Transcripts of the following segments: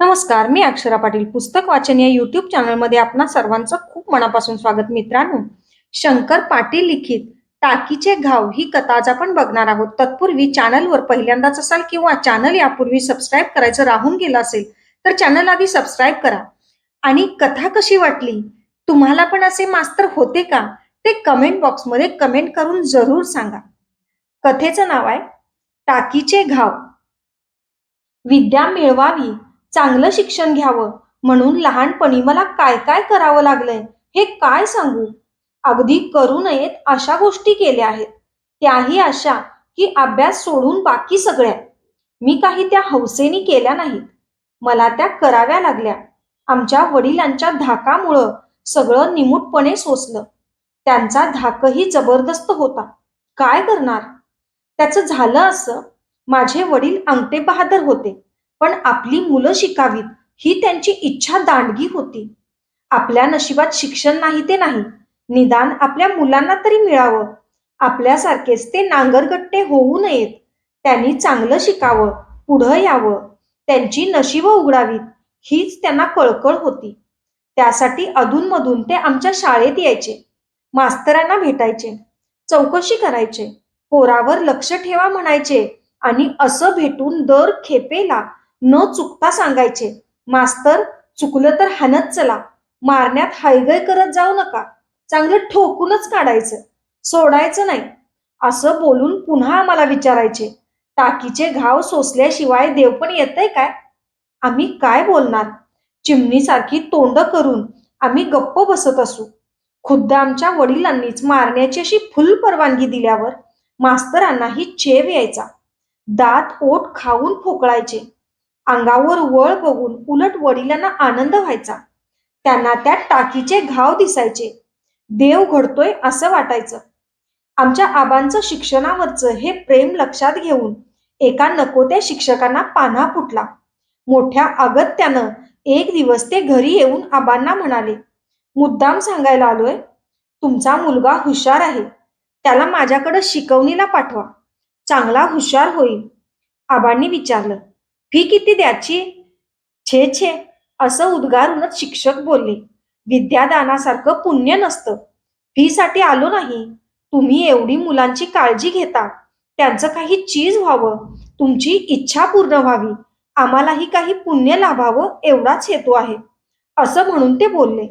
नमस्कार मी अक्षरा पाटील. पुस्तक वाचन या युट्यूब चॅनलमध्ये आपणा सर्वांचं खूप मनापासून स्वागत मित्रांनो. शंकर पाटील लिखित टाकीचे घाव ही कथा आज आपण बघणार आहोत. तत्पूर्वी चॅनलवर पहिल्यांदाच असाल किंवा चॅनल यापूर्वी सबस्क्राईब करायचं राहून गेलं असेल तर चॅनल आधी सबस्क्राईब करा. आणि कथा कशी वाटली? तुम्हाला पण असे मास्तर होते का? ते कमेंट बॉक्समध्ये कमेंट करून जरूर सांगा. कथेचं नाव आहे टाकीचे घाव. विद्या मिळवावी चांगलं शिक्षण घ्यावं. म्हणून लहानपणी मला काय काय करावं लागलंय हे काय सांगू? अगदी करू नयेत अशा गोष्टी केल्या आहेत. त्याही अशा की अभ्यास सोडून बाकी सगळ्या. मी काही त्या हौसेनी केल्या नाहीत. मला त्या कराव्या लागल्या. आमच्या वडिलांच्या धाकामुळं सगळं निमूटपणे सोसलं. त्यांचा धाकही जबरदस्त होता. काय करणार? त्याचं झालं असं. माझे वडील अंगठे बहादर होते. पण आपली मुलं शिकावीत ही त्यांची इच्छा दांडगी होती. आपल्या नशिबात शिक्षण नाही ते नाही निदान आपल्या मुलांना तरी मिळावं. आपल्यासारखेच ते नांगरगट्टे होऊ नयेत. त्यांनी चांगलं शिकावं पुढं यावं. त्यांची नशिबं उघडावीत हीच त्यांना कळकळ होती. त्यासाठी अधूनमधून ते आमच्या शाळेत यायचे मास्तरांना भेटायचे चौकशी करायचे पोरावर लक्ष ठेवा म्हणायचे आणि असं भेटून दर खेपेला न चुकता सांगायचे. मास्तर चुकलं तर हानत चला. मारण्यात हायगय करत जाऊ नका. चांगलं ठोकूनच काढायचं. सोडायचं नाही. असं बोलून पुन्हा आम्हाला विचारायचे. टाकीचे घाव सोसल्याशिवाय देव पण येतंय काय? आम्ही काय बोलणार? चिमणीसारखी तोंड करून आम्ही गप्प बसत असू. खुद्द आमच्या वडिलांनीच मारण्याची अशी फुल परवानगी दिल्यावर मास्तरांनाही चेव यायचा. दात ओठ खाऊन फोकळायचे. अंगावर वळ बघून उलट वडिलांना आनंद व्हायचा. त्यांना त्या टाकीचे घाव दिसायचे. देव घडतोय असं वाटायचं. आमच्या आबांचं शिक्षणावरचं हे प्रेम लक्षात घेऊन एका नको त्या शिक्षकांना पान्हा फुटला. मोठ्या अगत्यानं एक दिवस ते घरी येऊन आबांना म्हणाले मुद्दाम सांगायला आलोय तुमचा मुलगा हुशार आहे. त्याला माझ्याकडे शिकवणीला पाठवा. चांगला हुशार होईल. आबांनी विचारलं फी किती द्याची छे छे. असं उद्गारूनच शिक्षक बोलले. विद्यादानासारखं पुण्य नसतं. फीसाठी आलो नाही. तुम्ही एवढी मुलांची काळजी घेता. त्यांचं काही चीज व्हावं. तुमची इच्छा पूर्ण व्हावी. आम्हालाही काही पुण्य लाभावं एवढाच हेतू आहे. असं म्हणून ते बोलले.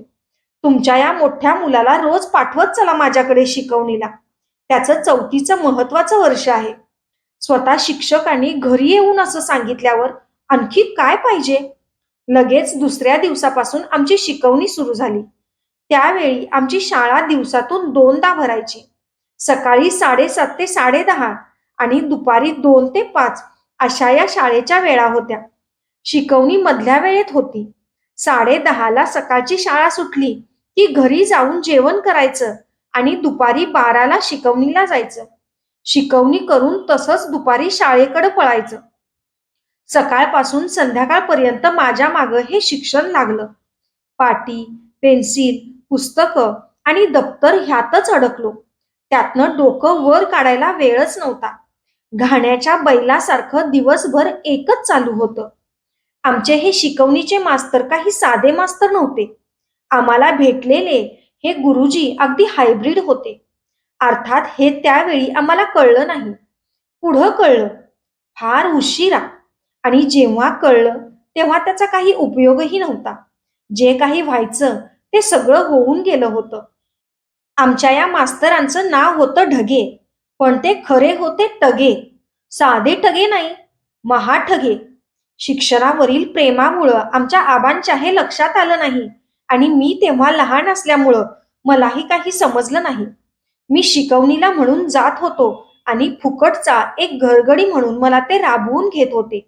तुमच्या या मोठ्या मुलाला रोज पाठवत चला माझ्याकडे शिकवणीला. त्याचं चौथीचं महत्वाचं वर्ष आहे. स्वतः शिक्षकांनी घरी येऊन असं सांगितल्यावर आणखी काय पाहिजे? लगेच दुसऱ्या दिवसापासून आमची शिकवणी सुरू झाली. त्यावेळी आमची शाळा दिवसातून दोनदा भरायची. सकाळी साडेसात ते साडेदहा आणि दुपारी दोन ते पाच अशा या शाळेच्या वेळा होत्या. शिकवणी मधल्या वेळेत होती. साडे दहाला सकाळची शाळा सुटली की घरी जाऊन जेवण करायचं आणि दुपारी बाराला शिकवणीला जायचं. शिकवणी करून तसंच दुपारी शाळेकडे पळायचं. सकाळपासून संध्याकाळपर्यंत माझ्या मागं हे शिक्षण लागलं. पाटी पेन्सिल पुस्तकं आणि दप्तर ह्यातच अडकलो. त्यातनं डोकं वर काढायला वेळच नव्हता. घाण्याच्या बैलासारखं दिवसभर एकच चालू होतं. आमचे हे शिकवणीचे मास्तर काही साधे मास्तर नव्हते. आम्हाला भेटलेले हे गुरुजी अगदी हायब्रिड होते. अर्थात हे त्यावेळी आम्हाला कळलं नाही. पुढं कळलं फार उशिरा. आणि जेव्हा कळलं तेव्हा त्याचा काही उपयोगही नव्हता. जे काही व्हायचं ते सगळं होऊन गेलं होतं. आमच्या या मास्तरांचं नाव होतं ढगे पण ते खरे होते टगे. साधे टगे नाही महाठगे शिक्षणावरील प्रेमामुळं आमच्या आबांच्या हे लक्षात आलं नाही. आणि मी तेव्हा लहान असल्यामुळं मलाही काही समजलं नाही. मी शिकवणीला म्हणून जात होतो आणि फुकटचा एक घरगडी म्हणून मला ते राबवून घेत होते.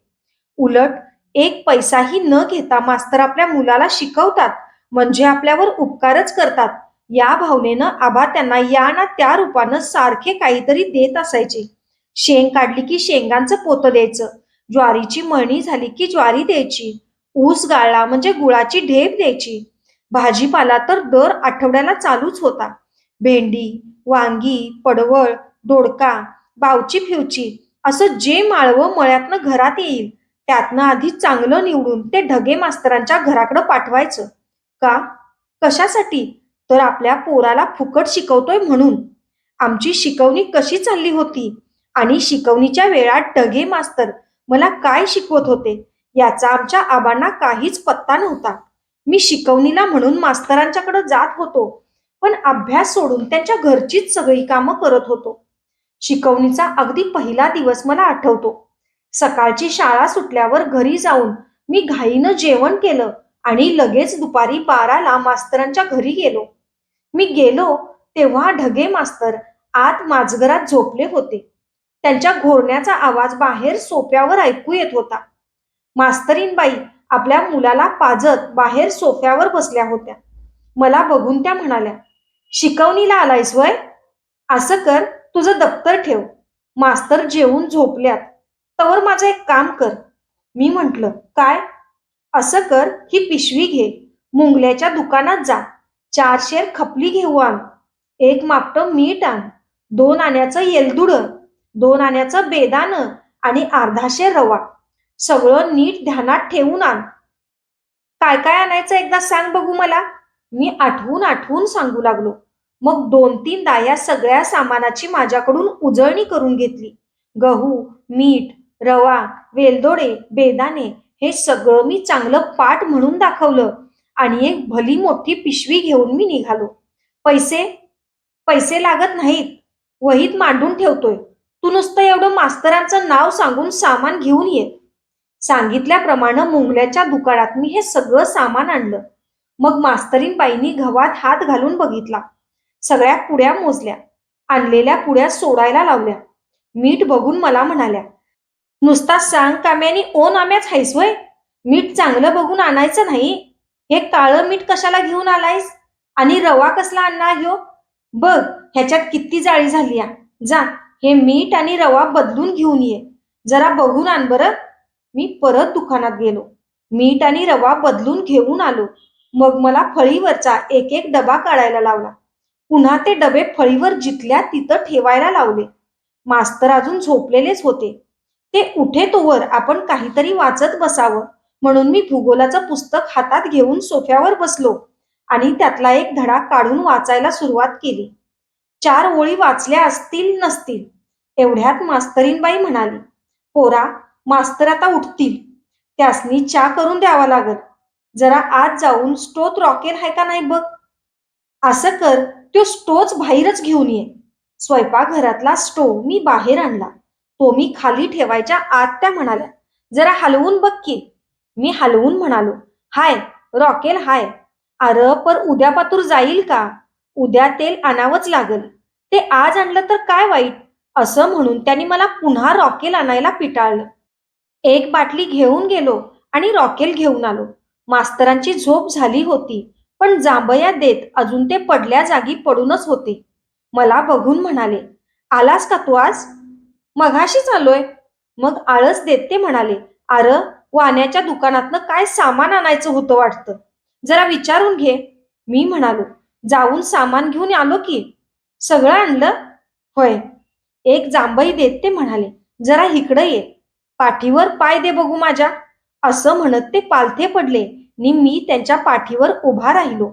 उलट एक पैसाही न घेता मास्तर आपल्या मुलाला शिकवतात म्हणजे आपल्यावर उपकारच करतात. या भावनेनं आबा त्यांना या ना त्या रूपानं सारखे काहीतरी देत असायचे. शेंग काढली की शेंगांचं पोतं द्यायचं ज्वारीची मळणी झाली की ज्वारी द्यायची ऊस गाळला म्हणजे गुळाची ढेप द्यायची. भाजीपाला तर दर आठवड्याला चालूच होता. भेंडी वांगी पडवळ दोडका बावची फिवची असं जे माळवं मळ्यातनं घरात येईल त्यातनं आधी चांगलं निवडून ते ढगे मास्तरांच्या घराकडे पाठवायचं. का? कशासाठी? तर आपल्या पोराला फुकट शिकवतोय म्हणून. आमची शिकवणी कशी चालली होती? आणि शिकवणीच्या वेळात ढगे मास्तर मला काय शिकवत होते? याचा आमच्या आबांना काहीच पत्ता नव्हता. मी शिकवणीला म्हणून मास्तरांच्याकडे जात होतो. पण अभ्यास सोडून त्यांच्या घरचीच सगळी कामं करत होतो. शिकवणीचा अगदी पहिला दिवस मला आठवतो. सकाळची शाळा सुटल्यावर घरी जाऊन मी घाईनं जेवण केलं आणि लगेच दुपारी बाराला मास्तरांच्या घरी गेलो. मी गेलो तेव्हा ढगे मास्तर आत माजगरात झोपले होते. त्यांच्या घोरण्याचा आवाज बाहेर सोप्यावर ऐकू येत होता. मास्तरीनबाई आपल्या मुलाला पाजत बाहेर सोफ्यावर बसल्या होत्या. मला बघून त्या म्हणाल्या शिकवणीला आलायस वय? असं कर तुझं दप्तर ठेव. मास्तर जेवून झोपल्यात. तवर माझं एक काम कर. मी म्हंटल काय? असं कर ही पिशवी घे. मुंगल्याच्या दुकानात जा. चार शेर खपली घेऊ आण. एक मापटं मीठ आण. दोन आण्याचं येलदुड. दोन आण्याचं बेदानं आणि अर्धाशे रवा. सगळं नीट ध्यानात ठेवून आण. काय काय आणायचं एकदा सांग बघू मला. मी आठवून आठवून सांगू लागलो. मग दोन तीनदा या सगळ्या सामानाची माझ्याकडून उजळणी करून घेतली. गहू मीठ रवा वेलदोडे बेदाणे हे सगळं मी चांगलं पाठ म्हणून दाखवलं आणि एक भली मोठी पिशवी घेऊन मी निघालो. पैसे? पैसे लागत नाहीत. वहीत मांडून ठेवतोय. तू नुसतं एवढं मास्तरांचं नाव सांगून सामान घेऊन ये. सांगितल्याप्रमाणे मुंगल्याच्या दुकानात मी हे सगळं सामान आणलं. मग मास्तरीन बाईंनी गव्हात हात घालून बघितला. सगळ्या पुड्या मोजल्या. आणलेल्या पुड्या सोडायला लावल्या. मीठ बघून मला म्हणाल्या नुसता सांग काम्यानी ओ नाम्याच हायस वय? मीठ चांगलं बघून आणायचं नाही? हे काळं मीठ कशाला घेऊन आलायस? आणि रवा कसला आणणार घेऊ बघ ह्याच्यात किती जाळी झाली या जा हे मीठ आणि रवा बदलून घेऊन ये. जरा बघून आण बरं. मी परत दुकानात गेलो. मीठ आणि रवा बदलून घेऊन आलो. मग मला फळीवरचा एक एक डबा काढायला लावला. पुन्हा ते डबे फळीवर जिथल्या तिथं ठेवायला लावले. मास्तर अजून झोपलेलेच होते. ते उठे तोवर आपण काहीतरी वाचत बसावं म्हणून मी भूगोलाचं पुस्तक हातात घेऊन सोफ्यावर बसलो आणि त्यातला एक धडा काढून वाचायला सुरुवात केली. चार ओळी वाचल्या असतील नसतील एवढ्यात मास्तरीनबाई म्हणाली पोरा मास्तर आता उठतील. त्यासनी चा करून द्यावा लागत जरा आत जाऊन स्टोत रॉकेल आहे का नाही बघ. असं कर तो स्टोच बाहेरच घेऊन ये. स्वयंपाकघरातला स्टोव मी बाहेर आणला. तो मी खाली ठेवायच्या आत त्या म्हणाल्या जरा हलवून बघ की. मी हलवून म्हणालो हाय रॉकेल हाय. अरे पर उद्या पातूर जाईल का? उद्या तेल आणावंच लागल. ते आज आणलं तर काय वाईट? असं म्हणून त्यांनी मला पुन्हा रॉकेल आणायला पिटाळलं. एक बाटली घेऊन गेलो आणि रॉकेल घेऊन आलो. मास्तरांची झोप झाली होती पण जांभया देत अजून ते पडल्या जागी पडूनच होते. मला बघून म्हणाले आलास का तू आज? मघाशीच आलोय मग आळस देत ते म्हणाले अर वाण्याच्या दुकानातनं काय सामान आणायचं होतं वाटतं? जरा विचारून घे. मी म्हणालो जाऊन सामान घेऊन आलो की. सगळं आणलं? होय. एक जांभई देत ते म्हणाले जरा इकडं ये. पाठीवर पाय दे बघू माझ्या. असं म्हणत ते पालथे पडले. नि मी त्यांच्या पाठीवर उभा राहिलो.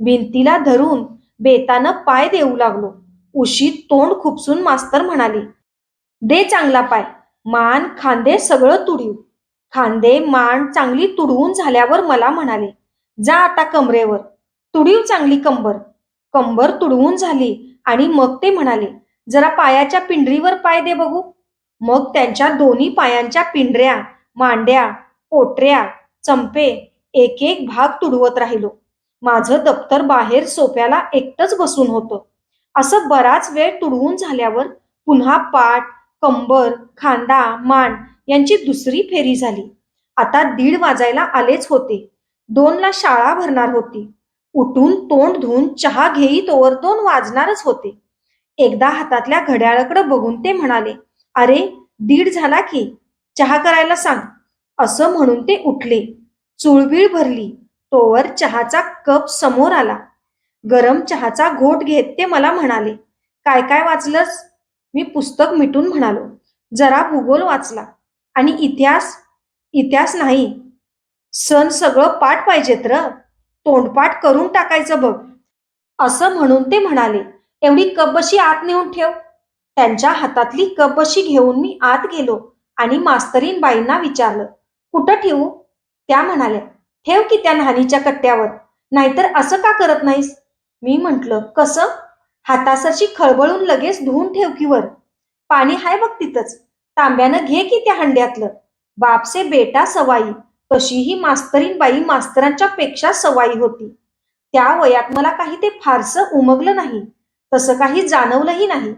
भिंतीला धरून बेतानं पाय देऊ लागलो. उशीत तोंड खुपसून मास्तर म्हणाले दे चांगला पाय. मान खांदे सगळं तुडीव. खांदे मान चांगली तुडवून झाल्यावर मला म्हणाले जा आता कमरेवर. तुडीव चांगली कंबर. कंबर तुडवून झाली आणि मग ते म्हणाले जरा पायाच्या पिंडरीवर पाय दे बघू. मग त्यांच्या दोन्ही पायांच्या पिंढऱ्या मांड्या कोटऱ्या चंपे एक एक भाग तुडवत राहिलो. माझं दप्तर बाहेर सोप्याला एकटंच बसून होतं. असं बराच वेळ तुडवून झाल्यावर पुन्हा पाठ कंबर खांदा मान यांची दुसरी फेरी झाली. आता दीड वाजायला आलेच होते. दोनला शाळा भरणार होती. उठून तोंड धुवून चहा घेई तोवर दोन वाजणारच होते. एकदा हातातल्या घड्याळाकडे बघून ते म्हणाले अरे दीड झाला की. चहा करायला सांग. असं म्हणून ते उठले. चुळबिळ भरली. तोवर चहाचा कप समोर आला. गरम चहाचा घोट घेत ते मला म्हणाले काय काय वाचलंस? मी पुस्तक मिटून म्हणालो जरा भूगोल वाचला. आणि इतिहास? इतिहास नाही. सण सगळं पाठ पाहिजेत र. तोंडपाठ करून टाकायचं बघ. असं म्हणून ते म्हणाले एवढी कपबशी आत नेऊन ठेव. त्यांच्या हातातली कपबशी घेऊन मी आत गेलो आणि मास्तरीन बाईंना विचारलं कुठं ठेवू? त्या म्हणाल्या ठेव की त्या न्हाणीच्या कट्ट्यावर. नाहीतर असं का करत नाहीस? मी म्हटलं कसं? हातासाशी खळबळून लगेच धुवून ठेव की वर. पाणी हाय बघ तिथंच. तांब्यानं घे की त्या हंड्यातलं. बापसे बेटा सवाई. तशीही मास्तरीन बाई मास्तरांच्या पेक्षा सवाई होती. त्या वयात मला काही ते फारसं उमगलं नाही. तसं काही जाणवलंही नाही.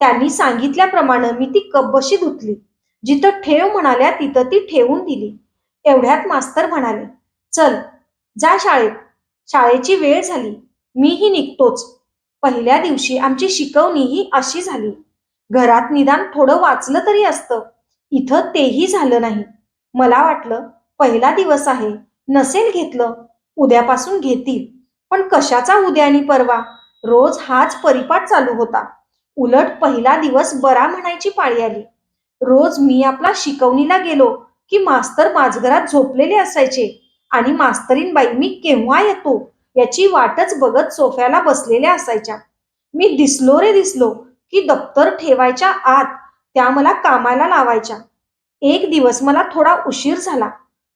त्यांनी सांगितल्याप्रमाणे मी ती कब्बशी धुतली. जिथं ठेव म्हणाल्या तिथं ती ठेवून दिली. एवढ्यात मास्तर म्हणाले चल जा शाळेत. शाळेची वेळ झाली. मीही निघतोच. पहिल्या दिवशी आमची शिकवणी ही अशी झाली. घरात निदान थोडं वाचलं तरी असतं. इथं तेही झालं नाही. मला वाटलं पहिला दिवस आहे. नसेल घेतलं. उद्यापासून घेतील. पण कशाचा उद्या आणि परवा? रोज हाच परिपाठ चालू होता. उलट पहिला दिवस बरा म्हणायची पाळी आली. रोज मी आपला शिकवणीला गेलो की मास्तर माझघरात झोपलेले असायचे आणि मास्तरीन बाई मी केव्हा येतो याची वाटच बघत सोफ्याला बसलेल्या असायच्या. मी दिसलो रे दिसलो की दप्तर ठेवायच्या आत त्या मला कामाला लावायच्या. एक दिवस मला थोडा उशीर झाला.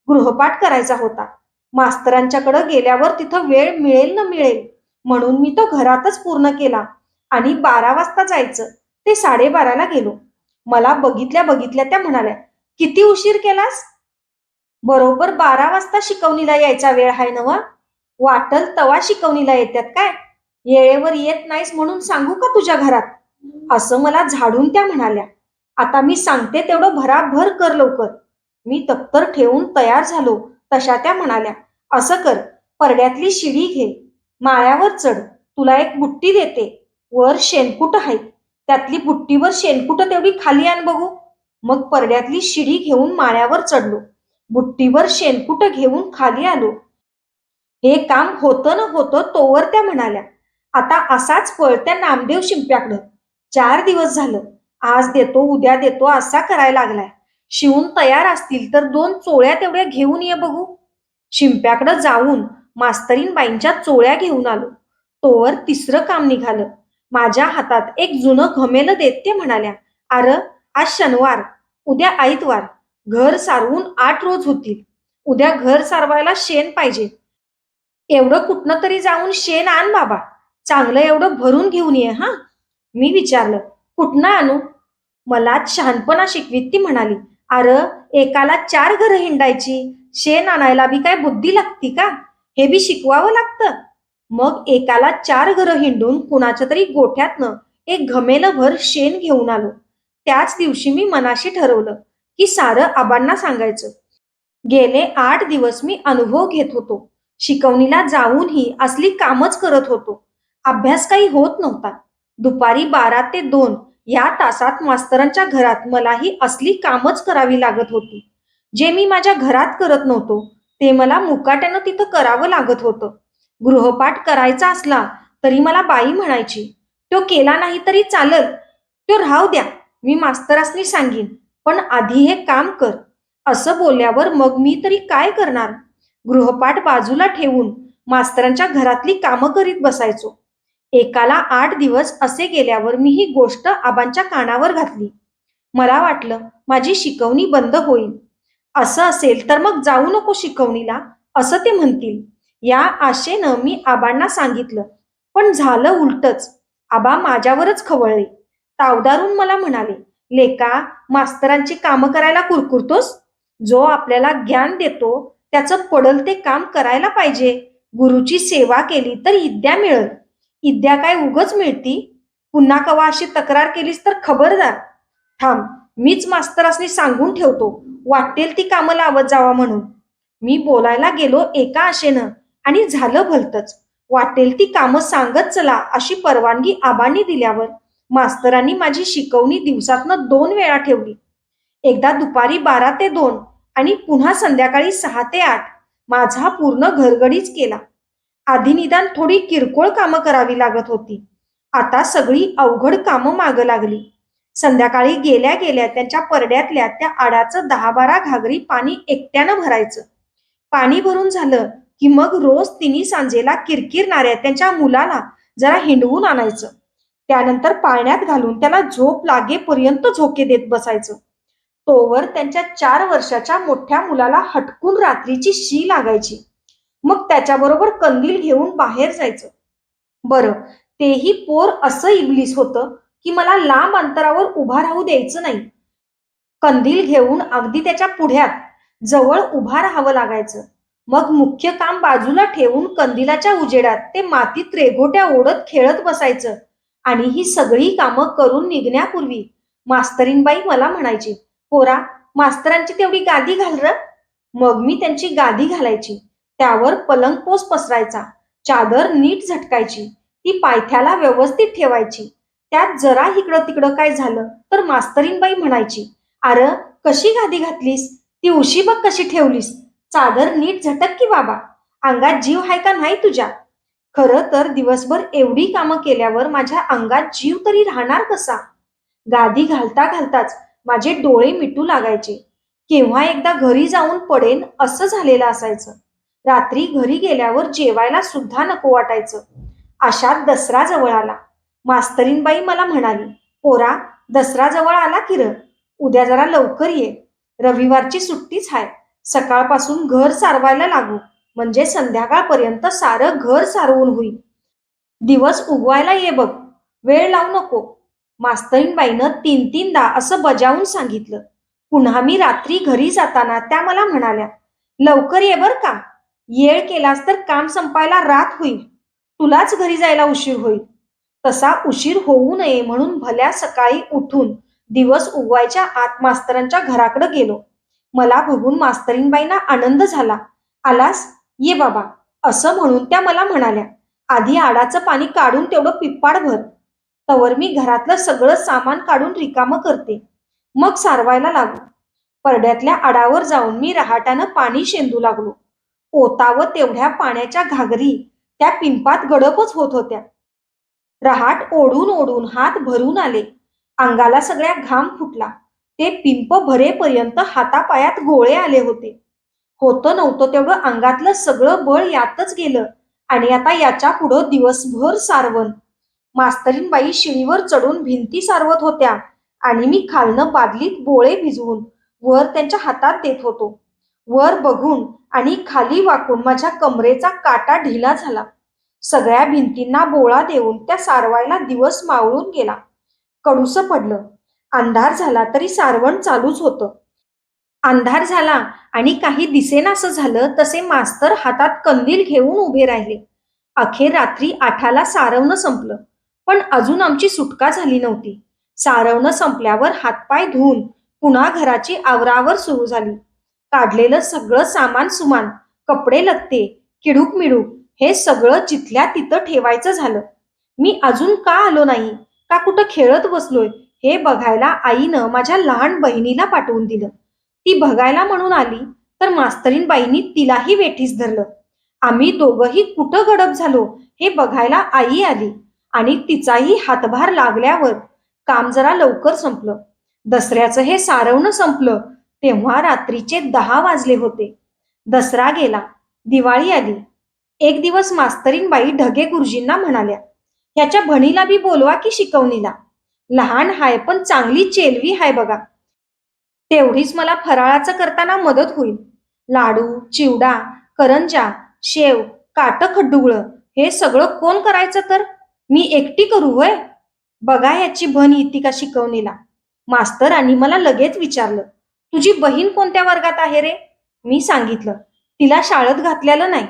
गृहपाठ करायचा होता. मास्तरांच्याकडे गेल्यावर तिथं वेळ मिळेल न मिळेल म्हणून मी तो घरातच पूर्ण केला आणि बारा वाजता जायचं. ते साडेबाराला गेलो. मला बघितल्या बघितल्या त्या म्हणाल्या किती उशीर केलास? बरोबर बारा वाजता शिकवणीला यायचा वेळ आहे नवा वाटल तवा शिकवणीला येतात काय? येळेवर येत नाहीस म्हणून सांगू का तुझ्या घरात? असं मला झाडून त्या म्हणाल्या. आता मी सांगते तेवढं भराभर कर लवकर. मी दप्तर ठेवून तयार झालो तशा त्या म्हणाल्या. असं कर परड्यातली शिडी घे. माळ्यावर चढ. तुला एक बुट्टी देते. वर शेणकुट आहेत त्यातली बुट्टीवर शेणकुट तेवढी खाली आण बघू. मग परड्यातली शिडी घेऊन माळ्यावर चढलो. बुट्टीवर शेणकुट घेऊन खाली आलो. हे काम होतं न होतं तोवर त्या म्हणाल्या आता असाच पळ त्या नामदेव शिंप्याकडं. चार दिवस झालं. आज देतो उद्या देतो असा करायला लागलाय. शिवून तयार असतील तर दोन चोळ्या तेवढ्या घेऊन ये बघू. शिंप्याकडं जाऊन मास्तरीन बाईंच्या चोळ्या घेऊन आलो. तोवर तिसरं काम निघालं. माझ्या हातात एक जुनं घमेल देत ते म्हणाल्या. आर आज शनिवार उद्या आईतवार घर सारवून आठ रोज होतील. उद्या घर सारवायला शेण पाहिजे. एवढं कुठनं तरी जाऊन शेण आण बाबा. चांगलं एवढं भरून घेऊन ये हा. मी विचारलं कुठनं आणू? मला शहाणपणा शिकवीत ती म्हणाली. अर एकाला चार घरं हिंडायची. शेण आणायला बी काय बुद्धी लागती का? हे बी शिकवावं लागतं. मग एकाला चार घरं हिंडून कुणाच्या तरी गोठ्यातनं एक घमेलं भर शेण घेऊन आलो. त्याच दिवशी मी मनाशी ठरवलं की सारं आबांना सांगायचं. गेले आठ दिवस मी अनुभव घेत होतो. शिकवणीला जाऊनही असली कामच करत होतो. अभ्यास काही होत नव्हता. दुपारी बारा ते दोन या तासात मास्तरांच्या घरात मलाही असली कामच करावी लागत होती. जे मी माझ्या घरात करत नव्हतो ते मला मुकाट्यानं तिथं करावं लागत होतं. गृहपाठ करायचा असला तरी मला बाई म्हणायची तो केला नाही तरी चालल. तो राहू द्या मी मास्तरासनी सांगीन पण आधी हे काम कर. असं बोलल्यावर मग मी तरी काय करणार? गृहपाठ बाजूला ठेवून मास्तरांच्या घरातली कामं करीत बसायचो. एकाला आठ दिवस असे गेल्यावर मी ही गोष्ट आबांच्या कानावर घातली. मला वाटलं माझी शिकवणी बंद होईल. असं असेल तर मग जाऊ नको शिकवणीला असं ते म्हणतील. या आशेनं मी आबांना सांगितलं. पण झालं उलटच. आबा माझ्यावरच खवळले. तावदारून मला म्हणाले लेका मास्तरांची कामं करायला कुरकुरतोस? जो आपल्याला ज्ञान देतो त्याचं पडल ते काम करायला पाहिजे. गुरुची सेवा केली तर इद्या मिळल. इद्या काय उगच मिळती? पुन्हा कवा अशी तक्रार केलीस तर खबरदार. थांब मीच मास्तरासनी सांगून ठेवतो. वाटेल ती कामं लावत जावा म्हणून. मी बोलायला गेलो एका आशेनं. आणि झालं भलतच. वाटेल ती कामं सांगत चला अशी परवानगी आबांनी दिल्यावर मास्तरांनी माझी शिकवणी दिवसातनं दोन वेळा ठेवली. एकदा दुपारी बारा ते दोन आणि पुन्हा संध्याकाळी सहा ते आठ माझा पूर्ण घरगडीच केला. आधी निदान थोडी किरकोळ कामं करावी लागत होती. आता सगळी अवघड कामं मागं लागली. संध्याकाळी गेल्या गेल्या त्यांच्या परड्यातल्या त्या आडाचं दहा बारा घागरी पाणी एकट्यानं भरायचं. पाणी भरून झालं की मग रोज तिने सांजेला किरकिरणाऱ्या त्यांच्या मुलाला जरा हिंडवून आणायचं. त्यानंतर पाळण्यात घालून त्याला झोप लागेपर्यंत झोके देत बसायचं. तोवर त्यांच्या चार वर्षाच्या मोठ्या मुलाला हटकून रात्रीची शी लागायची. मग त्याच्याबरोबर कंदील घेऊन बाहेर जायचं. बरं तेही पोर असं इबलीस होतं की मला लांब अंतरावर उभा राहू द्यायचं नाही. कंदील घेऊन अगदी त्याच्या पुढ्यात जवळ उभा राहावं लागायचं. मग मुख्य काम बाजूला ठेवून कंदिलाच्या उजेडात ते मातीत रेघोट्या ओढत खेळत बसायचं. आणि ही सगळी कामं करून निघण्यापूर्वी मास्तरीनबाई मला म्हणायची पोरा मास्तरांची तेवढी गादी घाल र. मग मी त्यांची गादी घालायची. त्यावर पलंगपोस पसरायचा. चादर नीट झटकायची. ती पायथ्याला व्यवस्थित ठेवायची. त्यात जरा इकडं तिकडं काय झालं तर मास्तरीनबाई म्हणायची अर कशी गादी घातलीस? ती उशी बघ कशी ठेवलीस? चादर नीट झटक की बाबा. अंगात जीव आहे का नाही तुझ्या? खरं तर दिवसभर एवढी कामं केल्यावर माझ्या अंगात जीव तरी राहणार कसा? गादी घालता घालताच माझे डोळे मिटू लागायचे. केव्हा एकदा घरी जाऊन पडेन असं झालेलं असायचं. रात्री घरी गेल्यावर जेवायला सुद्धा नको वाटायचं. अशात दसरा जवळ आला. मास्तरीनबाई मला म्हणाली पोरा दसरा जवळ आला की र? उद्या जरा लवकर ये. रविवारची सुट्टीच आहे सकाळपासून घर सारवायला लागू. म्हणजे संध्याकाळपर्यंत सारं घर सारवून होईल दिवस उगवायला ये बघ. वेळ लावू नको. मास्तरीनबाईनं तीन तीनदा असं बजावून सांगितलं. पुन्हा मी रात्री घरी जाताना त्या मला म्हणाल्या लवकर ये बर का? येळ केलास तर काम संपायला रात होईल. तुलाच घरी जायला उशीर होईल. तसा उशीर होऊ नये म्हणून भल्या सकाळी उठून दिवस उगवायच्या आत मास्तरांच्या घराकडे गेलो. मला बघून मास्तरीनबाईंना आनंद झाला. आलास? ये बाबा. असं म्हणून त्या मला म्हणाल्या. आधी आडाचं पाणी काढून तेवढं पिप्पाड भर. तवर मी घरातलं सगळं सामान काढून रिकामं करते. मग सारवायला लागू. परड्यातल्या आडावर जाऊन मी रहाटानं पाणी शेंदू लागलो. ओतावं तेवढ्या पाण्याच्या घागरी त्या पिंपात गडपच होत होत्या. रहाट ओढून ओढून हात भरून आले. अंगाला सगळ्या घाम फुटला. ते पिंप भरेपर्यंत हातापायात गोळे आले होते. होतं नव्हतं तेवढं अंगातलं सगळं बळ यातच गेलं आणि आता याच्या पुढं दिवसभर सारवण. मास्तरीनबाई शिळीवर चढून भिंती सारवत होत्या आणि मी खालनं बादलीत बोळे भिजवून वर त्यांच्या हातात देत होतो. वर बघून आणि खाली वाकून माझ्या कमरेचा काटा ढिला झाला. सगळ्या भिंतींना बोळा देऊन त्या सारवायला दिवस मावळून गेला. कडूस पडलं. अंधार झाला तरी सारवण चालूच होतं. अंधार झाला आणि काही दिसेनासं झालं तसे मास्तर हातात कंदील घेऊन उभे राहिले. अखेर रात्री आठाला सारवणं संपलं. पण अजून आमची सुटका झाली नव्हती. सारवणं संपल्यावर हातपाय धुवून पुन्हा घराची आवरावर सुरू झाली. काढलेलं सगळं सामान सुमान कपडे लत्ते किडूक मिडूक हे सगळं जिथल्या तिथं ठेवायचं झालं. मी अजून का आलो नाही? का कुठं खेळत बसलोय? हे बघायला आईनं माझ्या लहान बहिणीला पाठवून दिलं. ती बघायला म्हणून आली तर मास्तरीनबाईंनी तिलाही वेठीस धरलं. आम्ही दोघंही कुठं गडप झालो हे बघायला आई आली आणि तिचाही हातभार लागल्यावर काम जरा लवकर संपलं. दसऱ्याचं हे सारवणं संपलं तेव्हा रात्रीचे दहा वाजले होते. दसरा गेला दिवाळी आली. एक दिवस मास्तरीनबाई ढगे गुरुजींना म्हणाल्या ह्याच्या भणीला बी बोलवा की शिकवणीला. लहान हाय पण चांगली चेलवी हाय बघा. तेवढीच मला फराळाचं करताना मदत होईल. लाडू चिवडा करंजा शेव काट खड्डुगळ हे सगळं कोण करायचं तर? मी एकटी करू होय बघा याची भन इतिका का शिकवणीला मास्तरांनी मला लगेच विचारलं तुझी बहीण कोणत्या वर्गात आहे रे? मी सांगितलं तिला शाळेत घातलेलं नाही.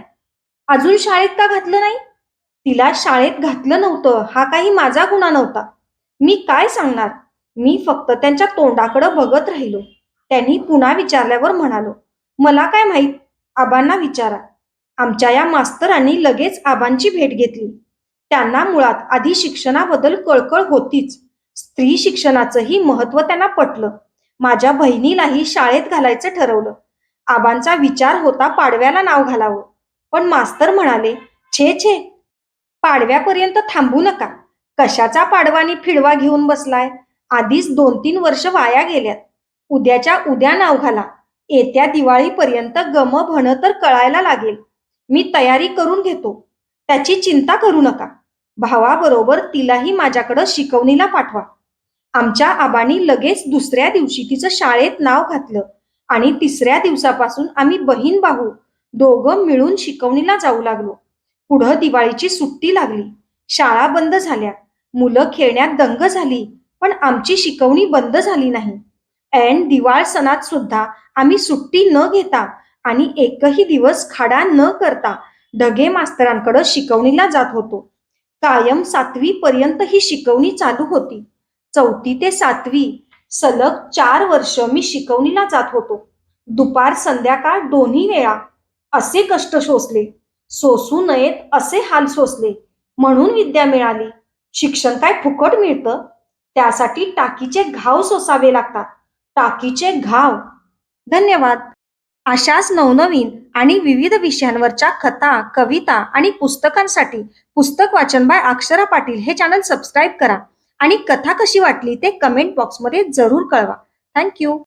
अजून शाळेत का घातलं नाही? तिला शाळेत घातलं नव्हतं. हा काही माझा गुन्हा नव्हता. मी काय सांगणार? मी फक्त त्यांच्या तोंडाकडं बघत राहिलो. त्यांनी पुन्हा विचारल्यावर म्हणालो मला काय माहीत? आबांना विचारा. आमच्या या मास्तरांनी लगेच आबांची भेट घेतली. त्यांना मुळात आधी शिक्षणाबद्दल कळकळ होतीच. स्त्री शिक्षणाचंही महत्त्व त्यांना पटलं. माझ्या बहिणीलाही शाळेत घालायचं ठरवलं. आबांचा विचार होता पाडव्याला नाव घालावं. पण मास्तर म्हणाले छे छे पाडव्यापर्यंत थांबू नका. कशाचा पाडवानी फिडवा घेऊन बसलाय? आधीच दोन तीन वर्ष वाया गेल्यात. उद्याच्या उद्या नाव घाला. येत्या दिवाळीपर्यंत गम भण तर कळायला लागेल. मी तयारी करून घेतो. त्याची चिंता करू नका. भावाबरोबर तिलाही माझ्याकडं शिकवणीला पाठवा. आमच्या आबानी लगेच दुसऱ्या दिवशी तिचं शाळेत नाव घातलं आणि तिसऱ्या दिवसापासून आम्ही बहीण भाऊ दोघं मिळून शिकवणीला जाऊ लागलो. पुढं दिवाळीची सुट्टी लागली. शाळा बंद झाल्या. मुलं खेळण्यात दंग झाली पण आमची शिकवणी बंद झाली नाही. ऐन दिवाळ सणात सुद्धा आम्ही सुट्टी न घेता आणि एकही दिवस खाडा न करता ढगे मास्तरांकडे शिकवणीला जात होतो. कायम सातवी पर्यंत ही शिकवणी चालू होती. चौथी ते सातवी सलग चार वर्ष मी शिकवणीला जात होतो. दुपार संध्याकाळ दोन्ही वेळा असे कष्ट सोसले. सोसू नयेत असे हाल सोसले. म्हणून विद्या मिळाली. शिक्षण काय फुकट मिळतं? त्यासाठी टाकीचे घाव सोसावे लागतात. टाकीचे घाव. धन्यवाद. अशाच नवनवीन आणि विविध विषयांवरच्या कथा कविता आणि पुस्तकांसाठी पुस्तक वाचन बाय अक्षरा पाटील हे चॅनल सबस्क्राईब करा आणि कथा कशी वाटली ते कमेंट बॉक्समध्ये जरूर कळवा. थँक्यू.